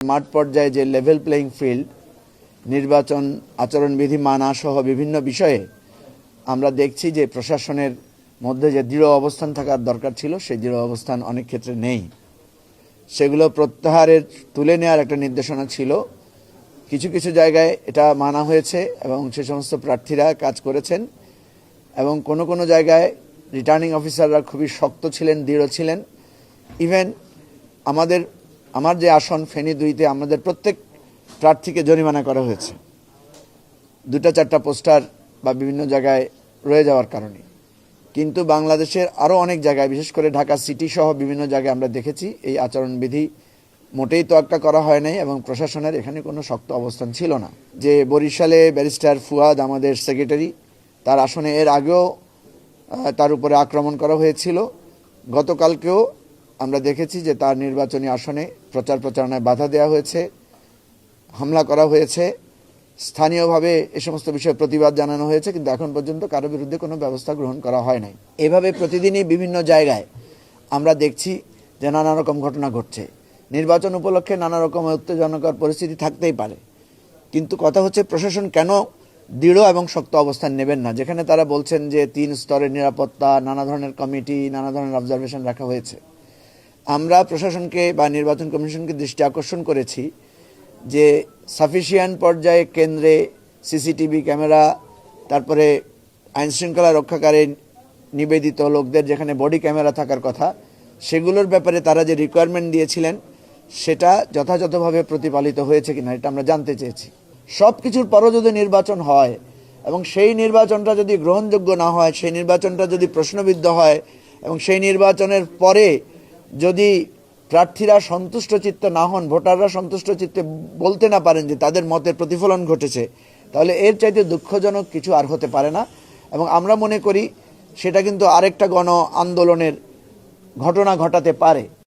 মাঠ পর্যায়ে যে লেভেল প্লেইং ফিল্ড নির্বাচন, আচরণবিধি মানা সহ বিভিন্ন বিষয়ে আমরা দেখছি যে প্রশাসনের মধ্যে যে দৃঢ় অবস্থান থাকার দরকার ছিল, সেই দৃঢ় অবস্থান অনেক ক্ষেত্রে নেই। সেগুলো প্রত্যাহারের তুলে নেওয়ার একটা নির্দেশনা ছিল। কিছু কিছু জায়গায় এটা মানা হয়েছে এবং সে সমস্ত প্রার্থীরা কাজ করেছেন এবং কোনো কোনো জায়গায় রিটার্নিং অফিসাররা খুবই শক্ত ছিলেন, দৃঢ় ছিলেন। ইভেন আমাদের আমার যে আসন ফেনী দুইতে আমাদের প্রত্যেক প্রার্থীকে জরিমানা করা হয়েছে। দুটা চারটা পোস্টার বা বিভিন্ন জায়গায় রয়ে যাওয়ার কারণে। কিন্তু বাংলাদেশের আরও অনেক জায়গায়, বিশেষ করে ঢাকা সিটি সহ বিভিন্ন জায়গায় আমরা দেখেছি, এই আচরণবিধি মোটেই তোয়াক্কা করা হয় নাই এবং প্রশাসনের এখানে কোনো শক্ত অবস্থান ছিল না। যে বরিশালে ব্যারিস্টার ফুয়াদ আমাদের সেক্রেটারি, তার আসনে এর আগেও তার উপরে আক্রমণ করা হয়েছিল। গতকালকেও আমরা দেখেছি যে তার নির্বাচনী আসনে প্রচার প্রচারণায় বাধা দেওয়া হয়েছে, হামলা করা হয়েছে, স্থানীয়ভাবে এ সমস্ত বিষয়ে প্রতিবাদ জানানো হয়েছে, কিন্তু এখন পর্যন্ত কারও বিরুদ্ধে কোনো ব্যবস্থা গ্রহণ করা হয় নাই। এভাবে প্রতিদিনই বিভিন্ন জায়গায় আমরা দেখছি যে নানা রকম ঘটনা ঘটছে। নির্বাচন উপলক্ষে নানা রকম উত্তেজনকর পরিস্থিতি থাকতেই পারে। কিন্তু কথা হচ্ছে প্রশাসন কেন দৃঢ় এবং শক্ত অবস্থান নেবেন না? যেখানে তারা বলছেন যে তিন স্তরের নিরাপত্তা, নানা ধরনের কমিটি, নানা ধরনের অবজারভেশন রাখা হয়েছে। আমরা প্রশাসনকে বা নির্বাচন কমিশনকে দৃষ্টি আকর্ষণ করেছি যে সাফিসিয়েন্ট পর্যায়ে কেন্দ্রে সিসিটিভি ক্যামেরা, তারপরে আইন শৃঙ্খলা রক্ষাকারী নিবেদিত লোকদের যেখানে বডি ক্যামেরা থাকার কথা, সেগুলোর ব্যাপারে তারা যে রিকোয়ারমেন্ট দিয়েছিলেন, সেটা যথাযথভাবে প্রতিপালিত হয়েছে কিনা এটা আমরা জানতে চেয়েছি। সব কিছুর পরও যদি নির্বাচন হয় এবং সেই নির্বাচনটা যদি গ্রহণযোগ্য না হয়, সেই নির্বাচনটা যদি প্রশ্নবিদ্ধ হয় এবং সেই নির্বাচনের পরে যদি প্রার্থীরা সন্তুষ্ট চিত্ত না হন, ভোটাররা সন্তুষ্ট চিত্তে বলতে না পারেন যে তাদের মতের প্রতিফলন ঘটেছে, তাহলে এর চাইতে দুঃখজনক কিছু আর হতে পারে না। এবং আমরা মনে করি সেটা কিন্তু আরেকটা গণ আন্দোলনের ঘটনা ঘটাতে পারে।